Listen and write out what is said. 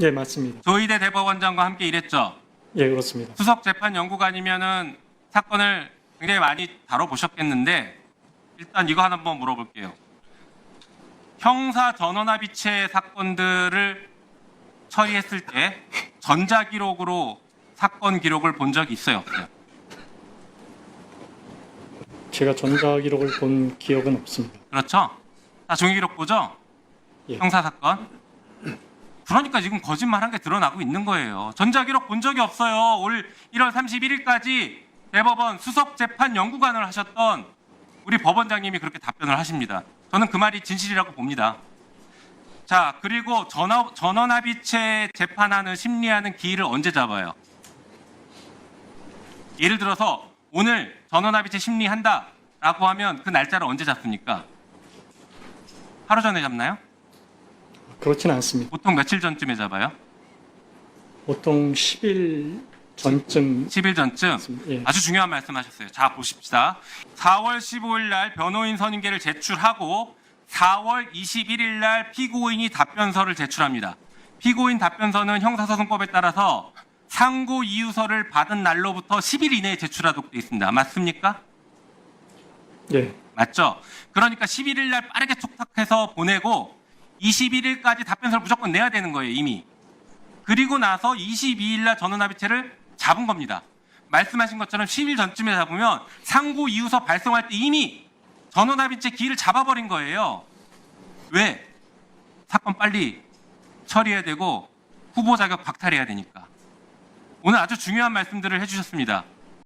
예, 맞습니다. 조희대 대법원장과 함께 일했죠. 예, 그렇습니다. 수석 재판 연구관이면은 사건을 굉장히 많이 다뤄보셨겠는데 일단 이거 하나 한번 물어볼게요. 형사 전원합의체 사건들을 처리했을 때 전자기록으로 사건 기록을 본 적이 있어요? 없어요? 제가 전자 기록을 본 기억은 없습니다. 그렇죠? 다 종이 기록 보죠? 예. 형사 사건. 그러니까 지금 거짓말한 게 드러나고 있는 거예요. 전자기록 본 적이 없어요. 올 1월 31일까지 대법원 수석 재판 연구관을 하셨던 우리 법원장님이 그렇게 답변을 하십니다. 저는 그 말이 진실이라고 봅니다. 자, 그리고 전원, 전원합의체 재판하는 심리하는 기일을 언제 잡아요? 예를 들어서 오늘 전원합의체 심리한다라고 하면 그 날짜를 언제 잡습니까? 하루 전에 잡나요? 그렇지는 않습니다. 보통 며칠 전쯤에 잡아요? 보통 10일 전쯤 10일 전쯤. 예. 아주 중요한 말씀하셨어요. 자 보십시다. 4월 15일 날 변호인 선임계를 제출하고 4월 21일 날 피고인이 답변서를 제출합니다. 피고인 답변서는 형사소송법에 따라서 상고 이유서를 받은 날로부터 10일 이내에 제출하도록 되어 있습니다. 맞습니까? 예, 맞죠? 그러니까 11일 날 빠르게 촉탁해서 보내고 21일까지 답변서를 무조건 내야 되는 거예요, 이미. 그리고 나서 22일 날 전원합의체를 잡은 겁니다. 말씀하신 것처럼 10일 전쯤에 잡으면 상고 이유서 발송할 때 이미 전원합의체 기일을 잡아버린 거예요. 왜? 사건 빨리 처리해야 되고 후보 자격 박탈해야 되니까. 오늘 아주 중요한 말씀들을 해주셨습니다.